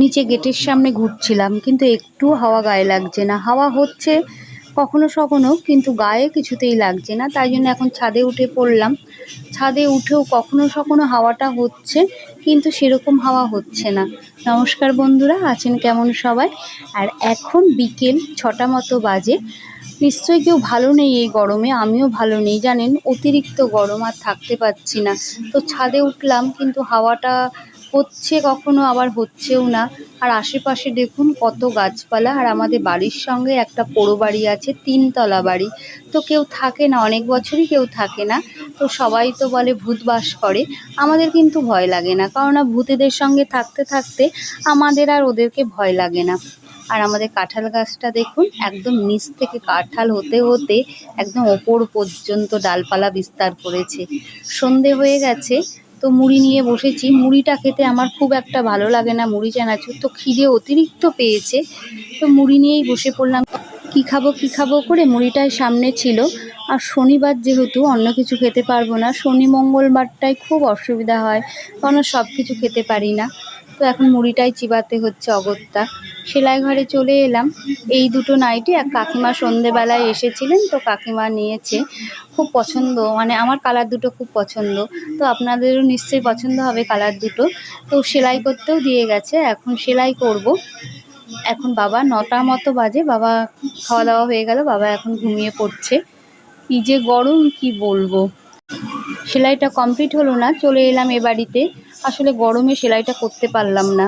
নিচে গেটের সামনে ঘুরছিলাম, কিন্তু একটু হাওয়া গায়ে লাগছে না। হাওয়া হচ্ছে কখনো সখনো, কিন্তু গায়ে কিছুতেই লাগছে না, তাই জন্য এখন ছাদে উঠে পড়লাম। ছাদে উঠেও কখনো সখনো হাওয়াটা হচ্ছে, কিন্তু সেরকম হাওয়া হচ্ছে না। নমস্কার বন্ধুরা, আছেন কেমন সবাই? আর এখন বিকেল ছটা মতো বাজে। নিশ্চয়ই কেউ ভালো নেই এই গরমে, আমিও ভালো নেই, জানেন? অতিরিক্ত গরম আর থাকতে পারছি না। তো ছাদে উঠলাম, কিন্তু হাওয়াটা হচ্ছে কখনো আবার হচ্ছেও না। আর আশেপাশে দেখুন কত গাছপালা, আর আমাদের বাড়ির সঙ্গে একটা পোড়ো বাড়ি আছে, তিনতলা বাড়ি। তো কেউ থাকে না, অনেক বছরই কেউ থাকে না, তো সবাই তো বলে ভূত বাস করে। আমাদের কিন্তু ভয় লাগে না কারণ ভূতেদের সঙ্গে থাকতে থাকতে আমাদের আর ওদেরকে ভয় লাগে না। আর আমাদের কাঁঠাল গাছটা দেখুন, একদম নিচ থেকে কাঁঠাল হতে হতে একদম ওপর পর্যন্ত ডালপালা বিস্তার করেছে। সন্ধে হয়ে গেছে তো মুড়ি নিয়ে বসেছি। মুড়িটা খেতে আমার খুব একটা ভালো লাগে না, মুড়ি চানাচুর। তো খিদে অতিরিক্ত পেয়েছে। তো মুড়ি নিয়েই বসে পড়লাম। কি খাব কি খাব করে মুড়িটাই সামনে ছিল। আর শনিবার যেহেতু অন্য কিছু খেতে পারব না, শনি মঙ্গলবারটাই খুব অসুবিধা হয়, কারণ সব কিছু খেতে পারি না। তো এখন মুড়িটাই চিবাতে হচ্ছে অগত্যা। সেলাই ঘরে চলে এলাম। এই দুটো নাইটি এক কাকিমা সন্ধেবেলায় এসেছিলেন, তো কাকিমা নিয়েছে। খুব পছন্দ মানে আমার কালার দুটো খুব পছন্দ। তো আপনাদেরও নিশ্চয়ই পছন্দ হবে কালার দুটো। তো সেলাই করতেও দিয়ে গেছে, এখন সেলাই করব। এখন বাবা নটা মতো বাজে, বাবা খাওয়া দাওয়া হয়ে গেল, বাবা এখন ঘুমিয়ে পড়ছে। কি যে গরম, কি বলব। সেলাইটা কমপ্লিট হলো না, চলে এলাম এ বাড়িতে। আসলে গরমে সেলাইটা করতে পারলাম না।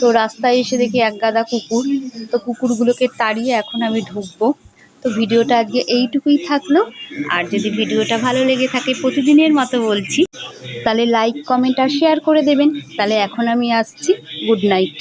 তো রাস্তায় এসে দেখি এক গাদা কুকুর, তো কুকুরগুলোকে তাড়িয়ে এখন আমি ঢুকবো। তো ভিডিওটা আজকে এইটুকুই থাকল। আর যদি ভিডিওটা ভালো লেগে থাকে প্রতিদিনের মতো বলছি, তাহলে লাইক কমেন্ট আর শেয়ার করে দেবেন। তাহলে এখন আমি আসছি গুড নাইট